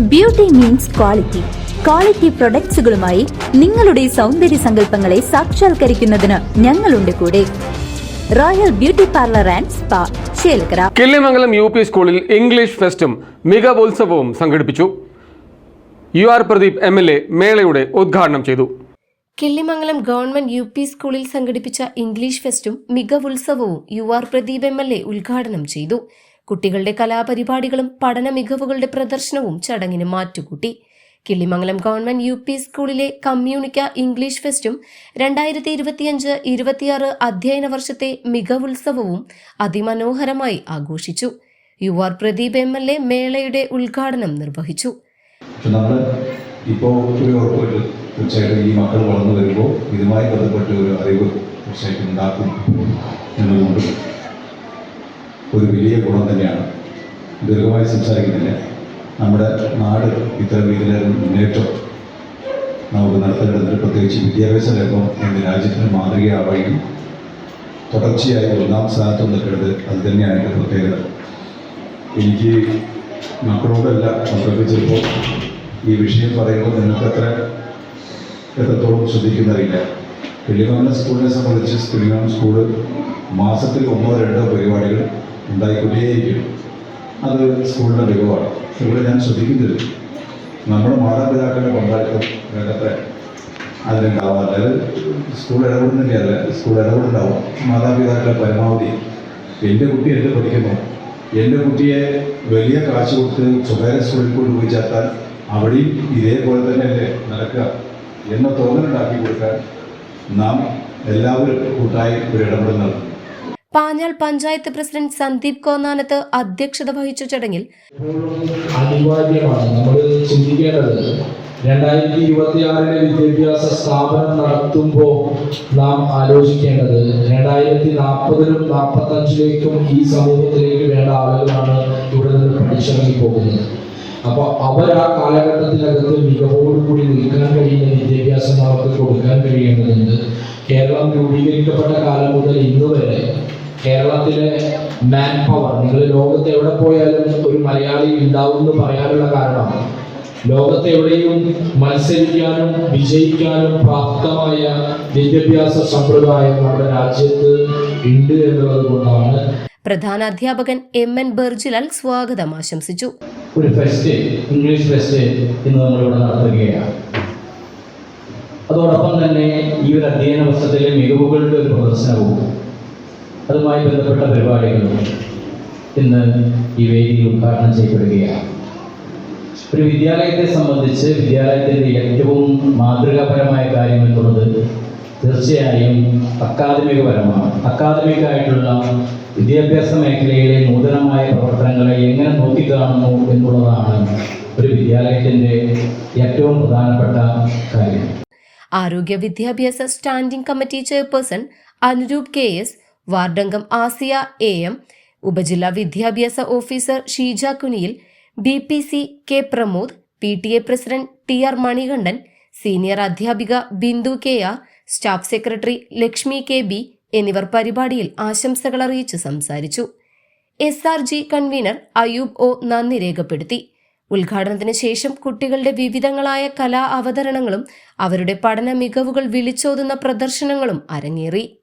Beauty means quality quality പ്രൊഡക്ട്സുകളുമായി നിങ്ങളുടെ സൗന്ദര്യ സങ്കല്പങ്ങളെ സാക്ഷാത്കരിക്കുന്നതിന് ഞങ്ങളുണ്ട് കൂടെ. Royal beauty parlour and spa Chelakkara Killimangalam U P സ്കൂളിൽ ഇംഗ്ലീഷ് ഫെസ്റ്റും മികവോത്സവവും സംഘടിപ്പിച്ചു. U R Pradeep M L A മേളയുടെ ഉദ്ഘാടനം ചെയ്തു. കിള്ളിമംഗലം ഗവൺമെന്റ് യു പി സ്കൂളിൽ സംഘടിപ്പിച്ച ഇംഗ്ലീഷ് ഫെസ്റ്റും മികവുത്സവവും U R Pradeep M L A ഉദ്ഘാടനം ചെയ്തു. കുട്ടികളുടെ കലാപരിപാടികളും പഠന മികവുകളുടെ പ്രദർശനവും ചടങ്ങിന് മാറ്റുകൂട്ടി. കിള്ളിമംഗലം ഗവൺമെന്റ് യു പി സ്കൂളിലെ കമ്മ്യൂണിക്ക ഇംഗ്ലീഷ് ഫെസ്റ്റും രണ്ടായിരത്തി ഇരുപത്തിയഞ്ച് ഇരുപത്തിയാറ് അധ്യയന വർഷത്തെ മികവുത്സവവും അതിമനോഹരമായി ആഘോഷിച്ചു. U R Pradeep M L A മേളയുടെ ഉദ്ഘാടനം നിർവഹിച്ചു. ഇപ്പോൾ തീർച്ചയായിട്ടും ഈ മക്കൾ വളർന്നു വരുമ്പോൾ ഇതുമായി ബന്ധപ്പെട്ട ഒരു അറിവ് തീർച്ചയായിട്ടും ഉണ്ടാക്കും എന്നതുകൊണ്ട് ഒരു വലിയ ഗുണം തന്നെയാണ്. ദീർഘമായി സംസാരിക്കുന്നില്ല. നമ്മുടെ നാട് ഇത്തരം രീതിയിലൊരു മുന്നേറ്റം നമുക്ക് നടത്തേണ്ടതിന് പ്രത്യേകിച്ച് വിദ്യാഭ്യാസ രംഗം എന്ന രാജ്യത്തിന് മാതൃകയാവുകയും തുടർച്ചയായി ഒന്നാം സ്ഥാനത്ത് നിൽക്കുന്നത് അത് തന്നെയാണ് എന്റെ പ്രത്യേകത. എനിക്ക് മക്കളോടല്ല സംസാരിച്ചപ്പോൾ ഈ വിഷയം പറയുമ്പോൾ നിങ്ങൾക്ക് അത്ര എത്രത്തോളം ശ്രദ്ധിക്കുന്നറിയില്ല. കിളിമംഗലം സ്കൂളിനെ സംബന്ധിച്ച് കിളിമംഗലം സ്കൂൾ മാസത്തിൽ ഒന്നോ രണ്ടോ പരിപാടികൾ ഉണ്ടായിക്കൊണ്ടേയിരിക്കും. അത് സ്കൂളിന്റെ മികവാണ്. ഇവിടെ ഞാൻ ശ്രദ്ധിക്കുന്നില്ല. നമ്മുടെ മാതാപിതാക്കളുടെ പങ്കാളിത്തം വേണ്ടത്ര. അതിലുണ്ടാവാറില്ല അത് സ്കൂൾ ഇടപെടുന്നില്ല? സ്കൂൾ ഇടപെടുന്നുണ്ടാവും. മാതാപിതാക്കളെ പരമാവധി. എന്റെ കുട്ടി എന്ത് പഠിക്കുന്നു. എന്റെ കുട്ടിയെ വലിയ കാശ് കൊടുത്ത് സ്വകാര്യ സ്കൂളിൽ കൊണ്ടുപോയി ചേർത്താൽ അവിടെയും ഇതേപോലെ തന്നെ അല്ലേ നടക്കുക. എന്ന തോന്നലുണ്ടാക്കി കൊടുക്കാൻ നാം എല്ലാവരും കൂട്ടായി ഒരു ഇടപെടുന്നുണ്ട് പാഞ്ഞാൾ പഞ്ചായത്ത് പ്രസിഡന്റ് സന്ദീപ് കോന്നാനത്ത് അധ്യക്ഷത വഹിച്ച ചടങ്ങിൽ രണ്ടായിരത്തി ഇരുപത്തി ആറിലെ വിദ്യാഭ്യാസ സ്ഥാപനം നടത്തുമ്പോൾ നാം ആലോചിക്കേണ്ടത് രണ്ടായിരത്തി നാൽപ്പതിലും നാൽപ്പത്തഞ്ചിലേക്കും ഈ സമൂഹത്തിലേക്ക് വേണ്ട ആളുകളാണ് ഇവിടെ നിന്ന് പഠിച്ചിറങ്ങി പോകുന്നത്. അപ്പോൾ അവർ ആ കാലഘട്ടത്തിനകത്ത് മികവോടുകൂടി നിൽക്കാൻ കഴിയുന്ന വിദ്യാഭ്യാസം അവർക്ക് കൊടുക്കാൻ കഴിയേണ്ടതുണ്ട്. കേരളം രൂപീകരിക്കപ്പെട്ട കാലം മുതൽ ഇന്ന് വരെ കേരളത്തിലെ മാൻ പവർ നിങ്ങൾ ലോകത്ത് എവിടെ പോയാലും ഒരു മലയാളി ഉണ്ടാവും എന്ന് പറയാനുള്ള കാരണം ലോകത്ത് എവിടെയും മത്സരിക്കാനും വിജയിക്കാനും പ്രാപ്തമായ വിദ്യാഭ്യാസ സമ്പ്രദായം നമ്മുടെ രാജ്യത്ത് ഉണ്ട് എന്നുള്ളത് കൊണ്ടാണ്. പ്രധാന അധ്യാപകൻ എം എൻ ബെർജിലാൽ സ്വാഗതം ആശംസിച്ചു. ഒരു ഫെസ്റ്റ് ഇംഗ്ലീഷ് ഫെസ്റ്റ് ഇന്ന് നമ്മളിവിടെ നടത്തുകയാണ്. അതോടൊപ്പം തന്നെ ഈ ഒരു അധ്യയന വർഷത്തിലെ മികവുകളുടെ ഒരു പ്രദർശനവും അതുമായി ബന്ധപ്പെട്ട പരിപാടികളും ഇന്ന് ഈ വേദിയിൽ ഉദ്ഘാടനം ചെയ്യപ്പെടുകയാണ്. ഒരു വിദ്യാലയത്തെ സംബന്ധിച്ച് വിദ്യാലയത്തിന്റെ ഏറ്റവും മാതൃകാപരമായ കാര്യം എന്നുള്ളത് തീർച്ചയായും അക്കാദമികപരമാണ്. അക്കാദമികമായിട്ടുള്ള വിദ്യാഭ്യാസ മേഖലയിലെ നൂതനമായ പ്രവർത്തനങ്ങളെ എങ്ങനെ നോക്കിക്കാണുന്നു എന്നുള്ളതാണ് ഒരു വിദ്യാലയത്തിന്റെ ഏറ്റവും പ്രധാനപ്പെട്ട കാര്യം. ആരോഗ്യ വിദ്യാഭ്യാസ standing committee chairperson Anuroop K S വാർഡംഗം Asiya A M ഉപജില്ലാ വിദ്യാഭ്യാസ officer Sheeja Kuniyil B P C K Pramod P T A president T R Manikandan senior അധ്യാപിക Bindu K R staff secretary Lakshmi K B എന്നിവർ പരിപാടിയിൽ ആശംസകൾ അറിയിച്ചു സംസാരിച്ചു. S R G convener Ayoob O നന്ദി രേഖപ്പെടുത്തി. ഉദ്ഘാടനത്തിന് ശേഷം കുട്ടികളുടെ വിവിധങ്ങളായ കലാ അവതരണങ്ങളും അവരുടെ പഠന മികവുകൾ വിളിച്ചോതുന്ന പ്രദർശനങ്ങളും അരങ്ങേറി.